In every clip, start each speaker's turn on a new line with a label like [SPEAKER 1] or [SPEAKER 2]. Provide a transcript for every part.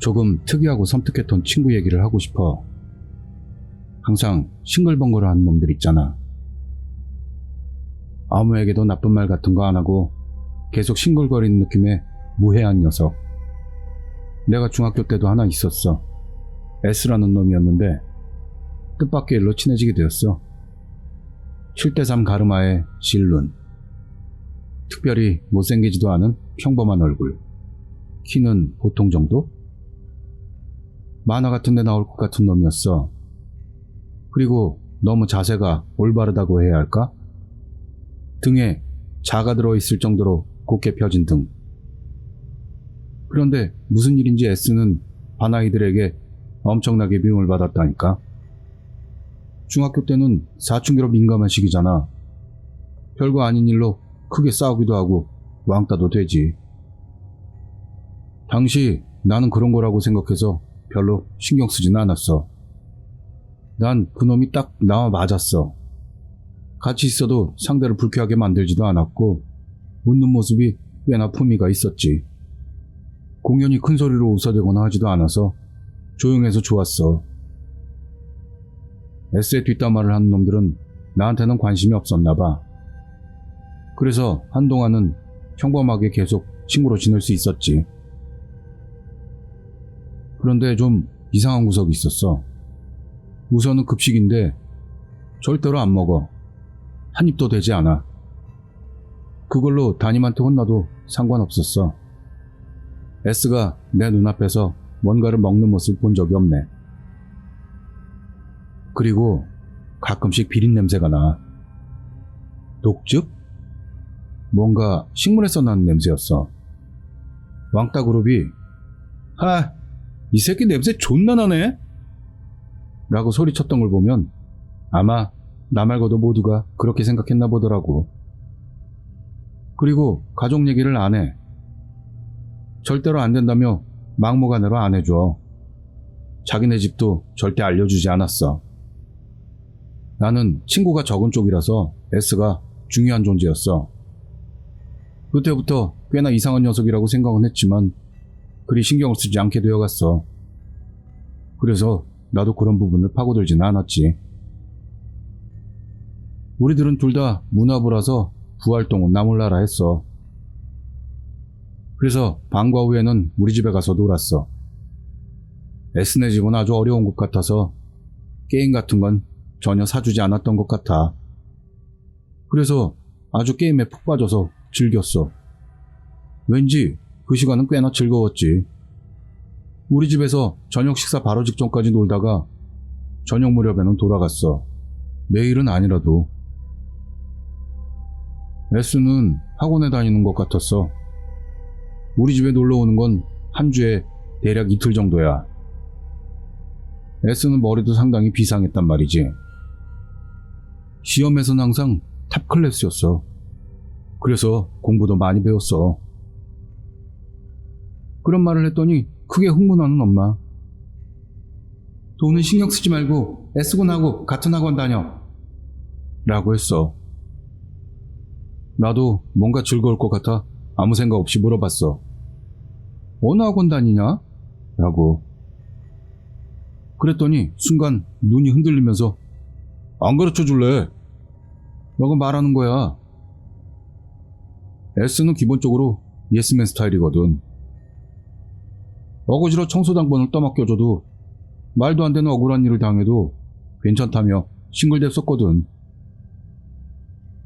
[SPEAKER 1] 조금 특이하고 섬뜩했던 친구 얘기를 하고 싶어. 항상 싱글벙글 하는 놈들 있잖아. 아무에게도 나쁜 말 같은 거 안 하고 계속 싱글거리는 느낌의 무해한 녀석. 내가 중학교 때도 하나 있었어. S라는 놈이었는데 뜻밖의 일로 친해지게 되었어. 7대3 가르마의 실룬. 특별히 못생기지도 않은 평범한 얼굴. 키는 보통 정도? 만화 같은 데 나올 것 같은 놈이었어. 그리고 너무 자세가 올바르다고 해야 할까? 등에 자가 들어있을 정도로 곱게 펴진 등. 그런데 무슨 일인지 S는 반아이들에게 엄청나게 미움을 받았다니까. 중학교 때는 사춘기로 민감한 시기잖아. 별거 아닌 일로 크게 싸우기도 하고 왕따도 되지. 당시 나는 그런 거라고 생각해서 별로 신경 쓰진 않았어. 난 그놈이 딱 나와 맞았어. 같이 있어도 상대를 불쾌하게 만들지도 않았고 웃는 모습이 꽤나 품위가 있었지. 공연히 큰 소리로 웃어대거나 하지도 않아서 조용해서 좋았어. S의 뒷담화를 하는 놈들은 나한테는 관심이 없었나 봐. 그래서 한동안은 평범하게 계속 친구로 지낼 수 있었지. 그런데 좀 이상한 구석이 있었어. 우선은 급식인데 절대로 안 먹어. 한 입도 되지 않아. 그걸로 담임한테 혼나도 상관없었어. S가 내 눈앞에서 뭔가를 먹는 모습을 본 적이 없네. 그리고 가끔씩 비린 냄새가 나. 독즙? 뭔가 식물에서 나는 냄새였어. 왕따 그룹이 하, 이 새끼 냄새 존나 나네? 라고 소리쳤던 걸 보면 아마 나 말고도 모두가 그렇게 생각했나 보더라고. 그리고 가족 얘기를 안 해. 절대로 안 된다며 막무가내로 안 해줘. 자기네 집도 절대 알려주지 않았어. 나는 친구가 적은 쪽이라서 S가 중요한 존재였어. 그때부터 꽤나 이상한 녀석이라고 생각은 했지만 그리 신경을 쓰지 않게 되어갔어. 그래서 나도 그런 부분을 파고들진 않았지. 우리들은 둘 다 문화부라서 부활동은 나몰라라 했어. 그래서 방과 후에는 우리 집에 가서 놀았어. S네 집은 아주 어려운 것 같아서 게임 같은 건 전혀 사주지 않았던 것 같아. 그래서 아주 게임에 푹 빠져서 즐겼어. 왠지 그 시간은 꽤나 즐거웠지. 우리 집에서 저녁 식사 바로 직전까지 놀다가 저녁 무렵에는 돌아갔어. 매일은 아니라도. S는 학원에 다니는 것 같았어. 우리 집에 놀러 오는 건 한 주에 대략 이틀 정도야. S는 머리도 상당히 비상했단 말이지. 시험에서는 항상 탑 클래스였어. 그래서 공부도 많이 배웠어. 그런 말을 했더니 크게 흥분하는 엄마. 돈은 신경 쓰지 말고 S군하고 같은 학원 다녀. 라고 했어. 나도 뭔가 즐거울 것 같아 아무 생각 없이 물어봤어. 어느 학원 다니냐? 라고. 그랬더니 순간 눈이 흔들리면서 안 가르쳐 줄래? 라고 말하는 거야. S는 기본적으로 예스맨 스타일이거든. 어거지로 청소당번을 떠맡겨줘도 말도 안 되는 억울한 일을 당해도 괜찮다며 싱글댔었거든.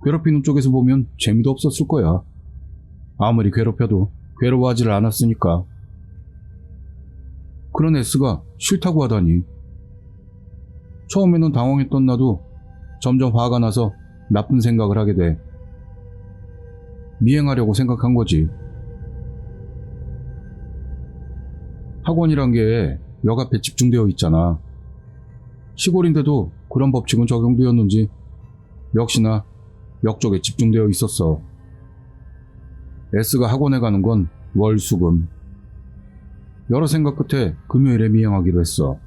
[SPEAKER 1] 괴롭히는 쪽에서 보면 재미도 없었을 거야. 아무리 괴롭혀도 괴로워하지를 않았으니까. 그런 S가 싫다고 하다니. 처음에는 당황했던 나도 점점 화가 나서 나쁜 생각을 하게 돼. 미행하려고 생각한 거지. 학원이란 게 역 앞에 집중되어 있잖아. 시골인데도 그런 법칙은 적용되었는지 역시나 역 쪽에 집중되어 있었어. S가 학원에 가는 건 월수금. 여러 생각 끝에 금요일에 미행하기로 했어.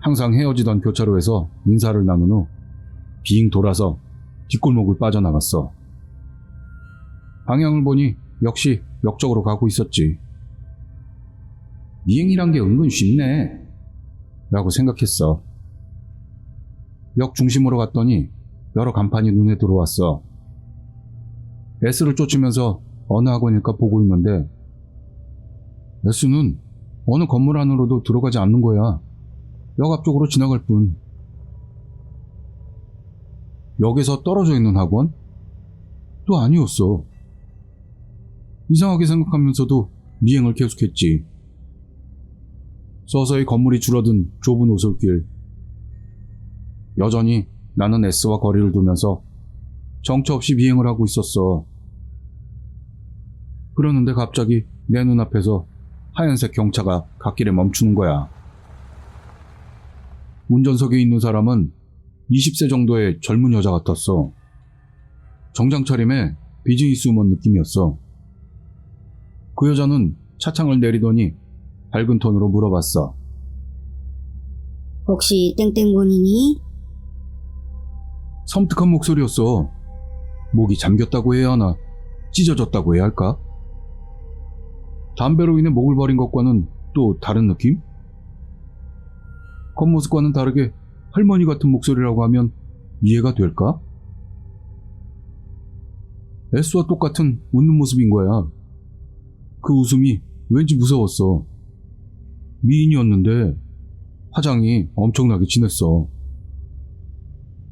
[SPEAKER 1] 항상 헤어지던 교차로에서 인사를 나눈 후 빙 돌아서 뒷골목을 빠져나갔어. 방향을 보니 역시 역 쪽으로 가고 있었지. 미행이란 게 은근 쉽네. 라고 생각했어. 역 중심으로 갔더니 여러 간판이 눈에 들어왔어. S를 쫓으면서 어느 학원일까 보고 있는데 S는 어느 건물 안으로도 들어가지 않는 거야. 역 앞쪽으로 지나갈 뿐. 역에서 떨어져 있는 학원? 또 아니었어. 이상하게 생각하면서도 미행을 계속했지. 서서히 건물이 줄어든 좁은 오솔길. 여전히 나는 S와 거리를 두면서 정처 없이 비행을 하고 있었어. 그러는데 갑자기 내 눈앞에서 하얀색 경차가 갓길에 멈추는 거야. 운전석에 있는 사람은 20세 정도의 젊은 여자 같았어. 정장 차림에 비즈니스 우먼 느낌이었어. 그 여자는 차창을 내리더니 밝은 톤으로 물어봤어.
[SPEAKER 2] 혹시 땡땡군이니?
[SPEAKER 1] 섬뜩한 목소리였어. 목이 잠겼다고 해야 하나, 찢어졌다고 해야 할까? 담배로 인해 목을 버린 것과는 또 다른 느낌? 겉모습과는 다르게 할머니 같은 목소리라고 하면 이해가 될까? S와 똑같은 웃는 모습인 거야. 그 웃음이 왠지 무서웠어. 미인이었는데 화장이 엄청나게 진했어.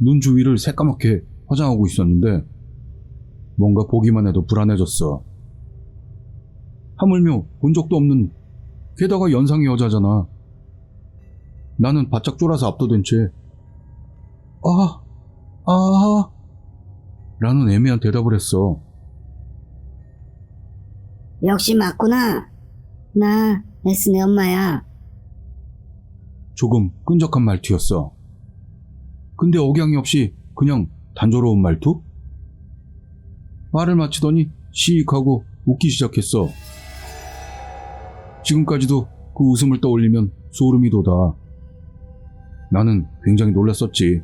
[SPEAKER 1] 눈 주위를 새까맣게 화장하고 있었는데 뭔가 보기만 해도 불안해졌어. 하물며 본 적도 없는 게다가 연상의 여자잖아. 나는 바짝 쫄아서 압도된 채 아, 아 라는 애매한 대답을 했어.
[SPEAKER 2] 역시 맞구나. 나 S네 엄마야.
[SPEAKER 1] 조금 끈적한 말투였어. 근데 억양이 없이 그냥 단조로운 말투? 말을 마치더니 시익하고 웃기 시작했어. 지금까지도 그 웃음을 떠올리면 소름이 돋아. 나는 굉장히 놀랐었지.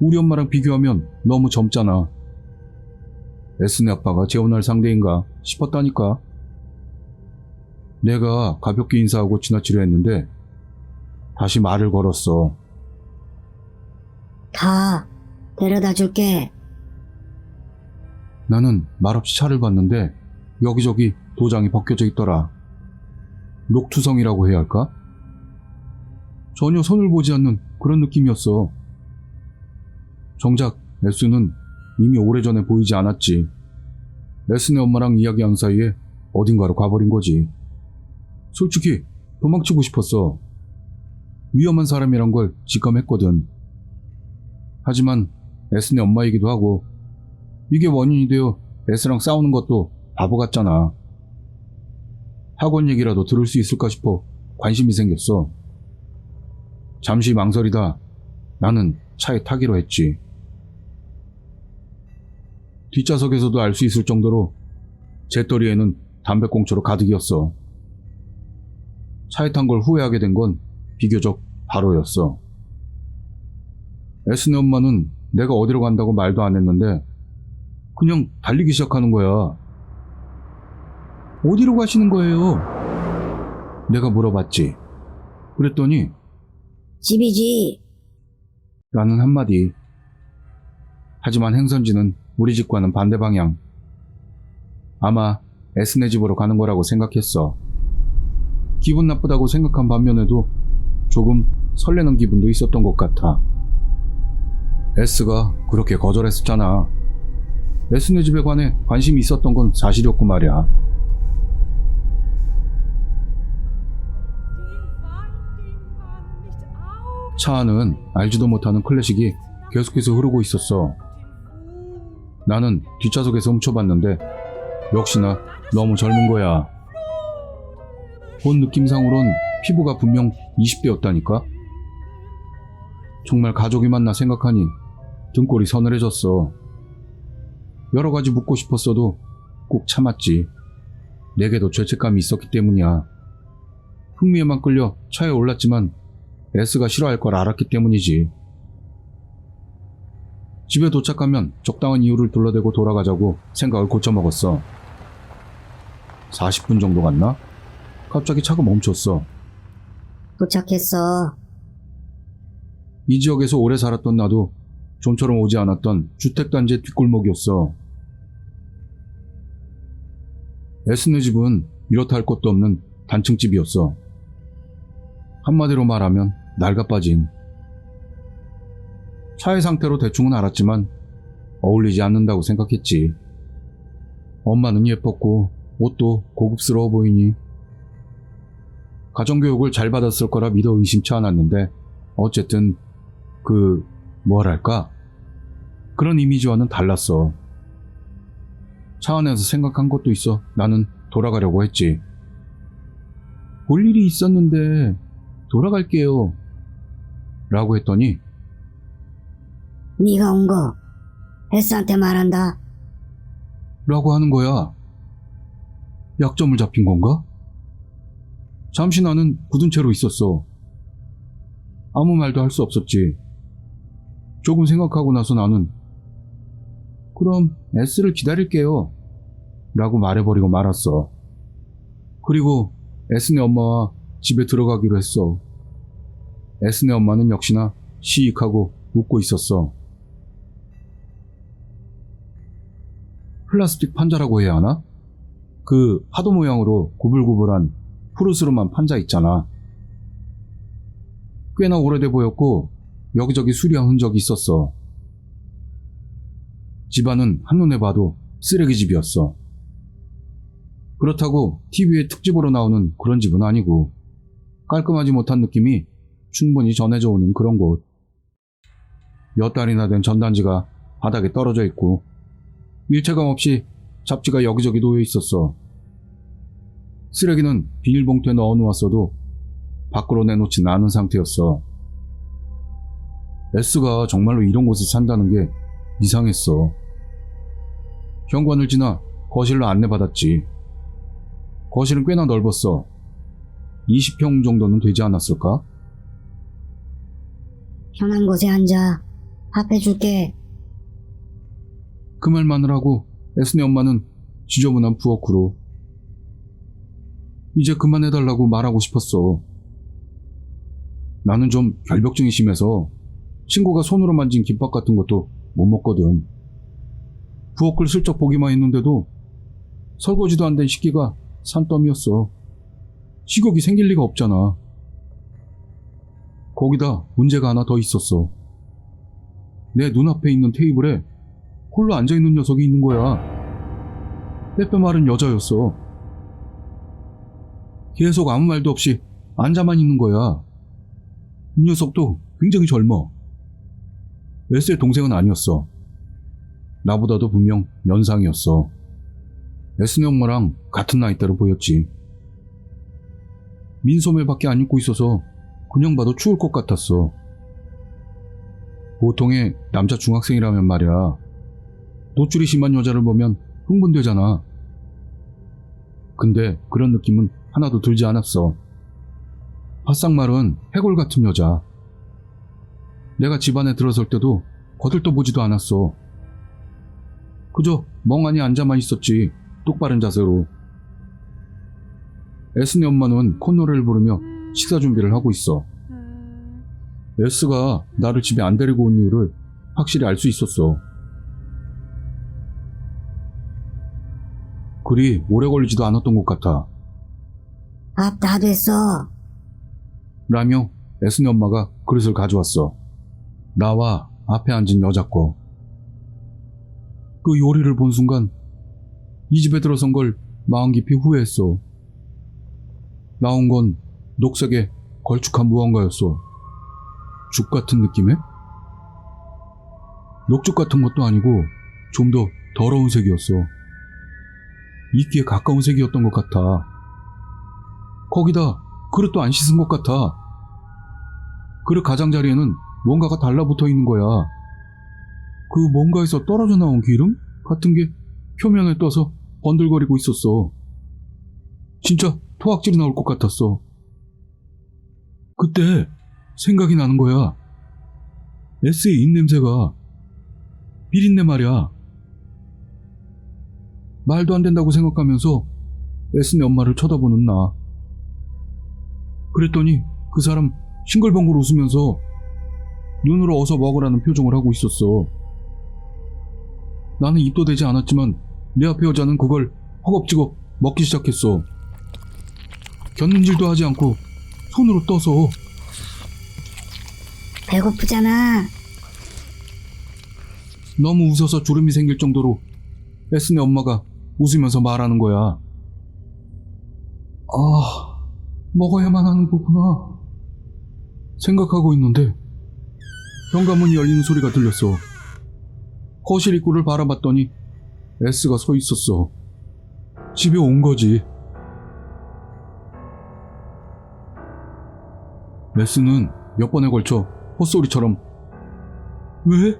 [SPEAKER 1] 우리 엄마랑 비교하면 너무 젊잖아. 에스네 아빠가 재혼할 상대인가 싶었다니까. 내가 가볍게 인사하고 지나치려 했는데 다시 말을 걸었어.
[SPEAKER 2] 가. 데려다 줄게.
[SPEAKER 1] 나는 말없이 차를 봤는데 여기저기 도장이 벗겨져 있더라. 녹투성이라고 해야 할까? 전혀 선을 보지 않는 그런 느낌이었어. 정작 에스는 이미 오래전에 보이지 않았지. 에스네 엄마랑 이야기한 사이에 어딘가로 가버린 거지. 솔직히 도망치고 싶었어. 위험한 사람이란 걸 직감했거든. 하지만 에스네 엄마이기도 하고 이게 원인이 되어 에스랑 싸우는 것도 바보 같잖아. 학원 얘기라도 들을 수 있을까 싶어 관심이 생겼어. 잠시 망설이다 나는 차에 타기로 했지. 뒷좌석에서도 알 수 있을 정도로 제떨이에는 담배꽁초로 가득이었어. 차에 탄 걸 후회하게 된 건 비교적 바로였어. 에스네 엄마는 내가 어디로 간다고 말도 안 했는데 그냥 달리기 시작하는 거야. 어디로 가시는 거예요? 내가 물어봤지. 그랬더니
[SPEAKER 2] 집이지.
[SPEAKER 1] 라는 한마디. 하지만 행선지는 우리 집과는 반대 방향. 아마 에스네 집으로 가는 거라고 생각했어. 기분 나쁘다고 생각한 반면에도 조금 설레는 기분도 있었던 것 같아. S가 그렇게 거절했었잖아. 에스네 집에 관해 관심이 있었던 건 사실이었고 말이야. 차 안은 알지도 못하는 클래식이 계속해서 흐르고 있었어. 나는 뒷좌석에서 훔쳐봤는데 역시나 너무 젊은 거야. 본 느낌상으론 피부가 분명 20대였다니까? 정말 가족이 맞나 생각하니 등골이 서늘해졌어. 여러 가지 묻고 싶었어도 꼭 참았지. 내게도 죄책감이 있었기 때문이야. 흥미에만 끌려 차에 올랐지만 S가 싫어할 걸 알았기 때문이지. 집에 도착하면 적당한 이유를 둘러대고 돌아가자고 생각을 고쳐먹었어. 40분 정도 갔나? 갑자기 차가 멈췄어.
[SPEAKER 2] 도착했어.
[SPEAKER 1] 이 지역에서 오래 살았던 나도 좀처럼 오지 않았던 주택단지의 뒷골목이었어. 에스네 집은 이렇다 할 것도 없는 단층집이었어. 한마디로 말하면 낡아빠진. 차의 상태로 대충은 알았지만 어울리지 않는다고 생각했지. 엄마는 예뻤고 옷도 고급스러워 보이니 가정교육을 잘 받았을 거라 믿어 의심치 않았는데 어쨌든 그 뭐랄까 그런 이미지와는 달랐어. 차 안에서 생각한 것도 있어 나는 돌아가려고 했지. 볼 일이 있었는데 돌아갈게요. 라고 했더니
[SPEAKER 2] 네가 온거 에스한테 말한다.
[SPEAKER 1] 라고 하는 거야. 약점을 잡힌 건가? 잠시 나는 굳은 채로 있었어. 아무 말도 할 수 없었지. 조금 생각하고 나서 나는 그럼 S를 기다릴게요. 라고 말해버리고 말았어. 그리고 S네 엄마와 집에 들어가기로 했어. S네 엄마는 역시나 시익하고 웃고 있었어. 플라스틱 판자라고 해야 하나? 그 파도 모양으로 구불구불한 푸르스름한 판자 있잖아. 꽤나 오래돼 보였고 여기저기 수리한 흔적이 있었어. 집안은 한눈에 봐도 쓰레기집이었어. 그렇다고 TV에 특집으로 나오는 그런 집은 아니고 깔끔하지 못한 느낌이 충분히 전해져 오는 그런 곳. 몇 달이나 된 전단지가 바닥에 떨어져 있고 일체감 없이 잡지가 여기저기 놓여 있었어. 쓰레기는 비닐봉투에 넣어 놓았어도 밖으로 내놓진 않은 상태였어. S가 정말로 이런 곳에 산다는 게 이상했어. 현관을 지나 거실로 안내받았지. 거실은 꽤나 넓었어. 20평 정도는 되지 않았을까?
[SPEAKER 2] 편한 곳에 앉아. 밥 해줄게.
[SPEAKER 1] 그 말만을 하고 에스네 엄마는 지저분한 부엌으로 이제 그만해달라고 말하고 싶었어. 나는 좀 결벽증이 심해서 친구가 손으로 만진 김밥 같은 것도 못 먹거든. 부엌을 슬쩍 보기만 했는데도 설거지도 안 된 식기가 산더미였어. 식욕이 생길 리가 없잖아. 거기다 문제가 하나 더 있었어. 내 눈앞에 있는 테이블에 홀로 앉아있는 녀석이 있는 거야. 빼빼 마른 여자였어. 계속 아무 말도 없이 앉아만 있는 거야. 이 녀석도 굉장히 젊어. 에스의 동생은 아니었어. 나보다도 분명 연상이었어. 에스네 엄마랑 같은 나이대로 보였지. 민소매밖에 안 입고 있어서 그냥 봐도 추울 것 같았어. 보통의 남자 중학생이라면 말이야. 노출이 심한 여자를 보면 흥분되잖아. 근데 그런 느낌은 하나도 들지 않았어. 마른 해골 같은 여자. 내가 집안에 들어설 때도 거들떠 보지도 않았어. 그저 멍하니 앉아만 있었지. 똑바른 자세로. 에스네 엄마는 콧노래를 부르며 식사 준비를 하고 있어. 에스가 나를 집에 안 데리고 온 이유를 확실히 알 수 있었어. 그리 오래 걸리지도 않았던 것 같아.
[SPEAKER 2] 밥 다 됐어.
[SPEAKER 1] 라며 에스네 엄마가 그릇을 가져왔어. 나와 앞에 앉은 여자 거. 그 요리를 본 순간 이 집에 들어선 걸 마음 깊이 후회했어. 나온 건 녹색의 걸쭉한 무언가였어. 죽 같은 느낌에? 녹죽 같은 것도 아니고 좀 더 더러운 색이었어. 이끼에 가까운 색이었던 것 같아. 거기다 그릇도 안 씻은 것 같아. 그릇 가장자리에는 뭔가가 달라붙어 있는 거야. 그 뭔가에서 떨어져 나온 기름 같은 게 표면에 떠서 번들거리고 있었어. 진짜 토악질이 나올 것 같았어. 그때 생각이 나는 거야. S의 입냄새가 비린내 말이야. 말도 안 된다고 생각하면서 S네 엄마를 쳐다보는 나. 그랬더니 그 사람 싱글벙글 웃으면서 눈으로 어서 먹으라는 표정을 하고 있었어. 나는 입도 되지 않았지만 내 앞에 여자는 그걸 허겁지겁 먹기 시작했어. 곁눈질도 하지 않고 손으로 떠서
[SPEAKER 2] 배고프잖아.
[SPEAKER 1] 너무 웃어서 주름이 생길 정도로 에스네 엄마가 웃으면서 말하는 거야. 아, 먹어야만 하는 거구나. 생각하고 있는데 현관문이 열리는 소리가 들렸어. 거실 입구를 바라봤더니 에스가 서 있었어. 집에 온 거지. 에스는 몇 번에 걸쳐 헛소리처럼 왜?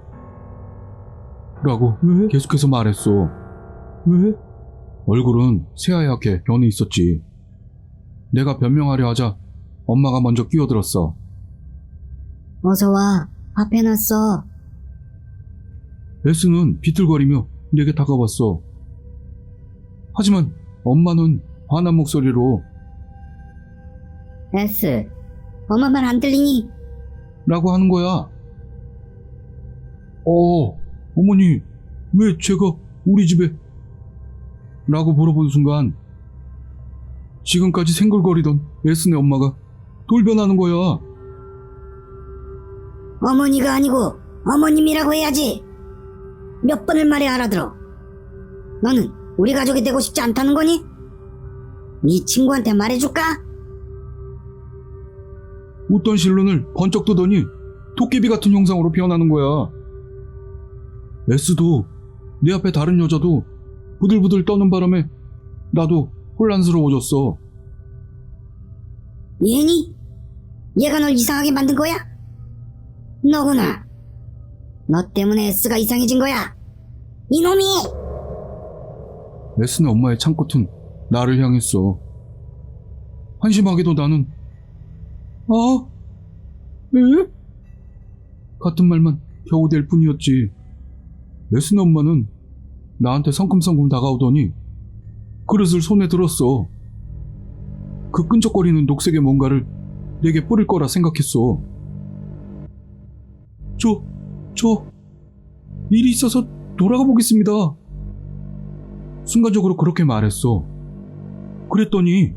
[SPEAKER 1] 라고 왜? 계속해서 말했어. 왜? 얼굴은 새하얗게 변해 있었지. 내가 변명하려 하자 엄마가 먼저 끼어들었어.
[SPEAKER 2] 어서 와. 밥 해놨어.
[SPEAKER 1] 에스는 비틀거리며 내게 다가왔어. 하지만 엄마는 화난 목소리로
[SPEAKER 2] 에스. 엄마 말 안 들리니?
[SPEAKER 1] 라고 하는 거야. 어, 어머니, 왜 제가 우리 집에? 라고 물어본 순간, 지금까지 생글거리던 에스네 엄마가 돌변하는 거야.
[SPEAKER 2] 어머니가 아니고 어머님이라고 해야지. 몇 번을 말해 알아들어. 너는 우리 가족이 되고 싶지 않다는 거니? 네 친구한테 말해줄까?
[SPEAKER 1] 웃던 실눈을 번쩍 뜨더니 도깨비 같은 형상으로 변하는 거야. 에스도 내 앞에 다른 여자도 부들부들 떠는 바람에 나도 혼란스러워졌어.
[SPEAKER 2] 얘니? 얘가 널 이상하게 만든 거야? 너구나. 너 때문에 S가 이상해진 거야. 이놈이!
[SPEAKER 1] 에스네 엄마의 창끝은 나를 향했어. 한심하게도 나는 아? 에? 같은 말만 겨우 될 뿐이었지. 에스네 엄마는 나한테 성큼성큼 다가오더니 그릇을 손에 들었어. 그 끈적거리는 녹색의 뭔가를 내게 뿌릴 거라 생각했어. 저, 저, 일이 있어서 돌아가 보겠습니다. 순간적으로 그렇게 말했어. 그랬더니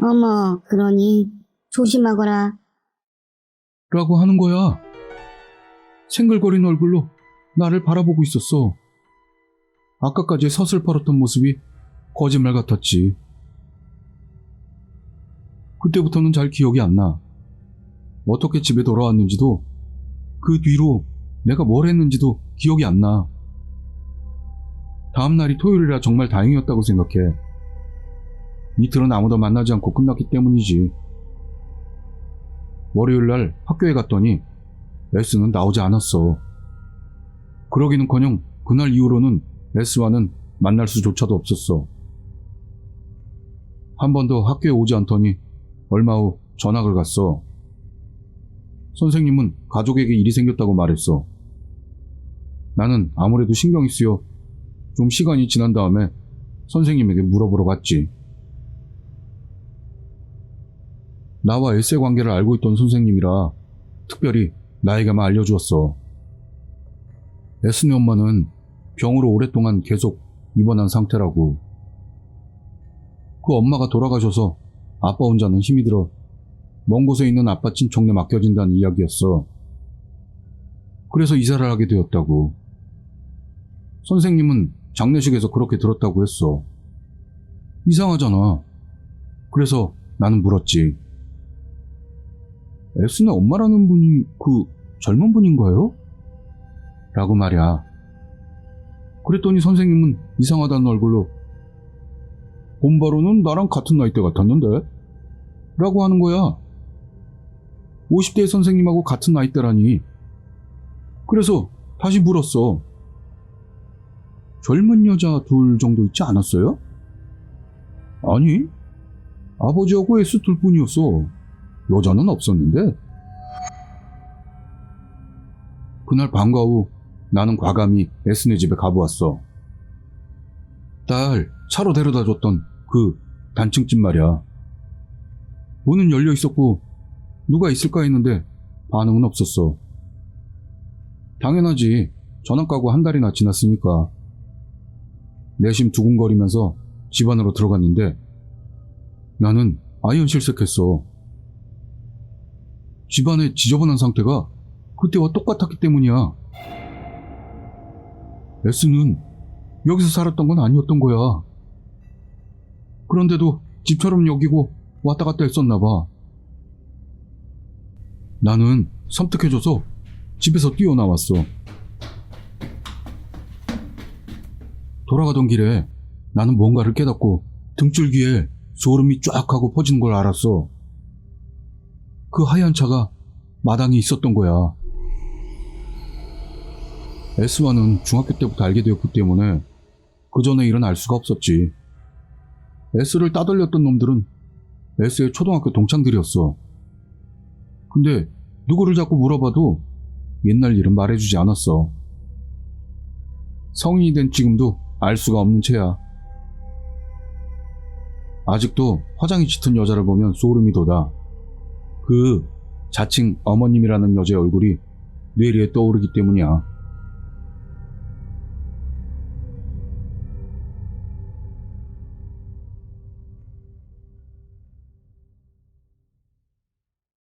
[SPEAKER 2] 어머, 그러니 조심하거라.
[SPEAKER 1] 라고 하는 거야. 생글거린 얼굴로 나를 바라보고 있었어. 아까까지 서슬퍼렇던 모습이 거짓말 같았지. 그때부터는 잘 기억이 안 나. 어떻게 집에 돌아왔는지도 그 뒤로 내가 뭘 했는지도 기억이 안 나. 다음 날이 토요일이라 정말 다행이었다고 생각해. 이틀은 아무도 만나지 않고 끝났기 때문이지. 월요일 날 학교에 갔더니 S는 나오지 않았어. 그러기는커녕 그날 이후로는 S와는 만날 수조차도 없었어. 한 번도 학교에 오지 않더니 얼마 후 전학을 갔어. 선생님은 가족에게 일이 생겼다고 말했어. 나는 아무래도 신경이 쓰여 좀 시간이 지난 다음에 선생님에게 물어보러 갔지. 나와 S의 관계를 알고 있던 선생님이라 특별히 나에게만 알려주었어. S네 엄마는 병으로 오랫동안 계속 입원한 상태라고. 그 엄마가 돌아가셔서 아빠 혼자는 힘이 들어 먼 곳에 있는 아빠 친척네 맡겨진다는 이야기였어. 그래서 이사를 하게 되었다고. 선생님은 장례식에서 그렇게 들었다고 했어. 이상하잖아. 그래서 나는 물었지. 에스네 엄마라는 분이 그 젊은 분인가요? 라고 말이야. 그랬더니 선생님은 이상하다는 얼굴로 본바로는 나랑 같은 나이대 같았는데? 라고 하는 거야. 50대 선생님하고 같은 나이대라니. 그래서 다시 물었어. 젊은 여자 둘 정도 있지 않았어요? 아니, 아버지하고 에스 둘 뿐이었어. 여자는 없었는데. 그날 방과 후 나는 과감히 에스네 집에 가보았어. 딸 차로 데려다 줬던 그 단층집 말이야. 문은 열려 있었고 누가 있을까 했는데 반응은 없었어. 당연하지. 전화 까고 한 달이나 지났으니까. 내심 두근거리면서 집 안으로 들어갔는데 나는 아연 실색했어. 집안의 지저분한 상태가 그때와 똑같았기 때문이야. S는 여기서 살았던 건 아니었던 거야. 그런데도 집처럼 여기고 왔다 갔다 했었나 봐. 나는 섬뜩해져서 집에서 뛰어나왔어. 돌아가던 길에 나는 뭔가를 깨닫고 등줄기에 소름이 쫙 하고 퍼지는 걸 알았어. 그 하얀 차가 마당에 있었던 거야. S와는 중학교 때부터 알게 되었기 때문에 그 전에 일은 알 수가 없었지. S를 따돌렸던 놈들은 S의 초등학교 동창들이었어. 근데 누구를 자꾸 물어봐도 옛날 일은 말해주지 않았어. 성인이 된 지금도 알 수가 없는 채야. 아직도 화장이 짙은 여자를 보면 소름이 돋아. 그 자칭 어머님이라는 여자의 얼굴이 뇌리에 떠오르기 때문이야.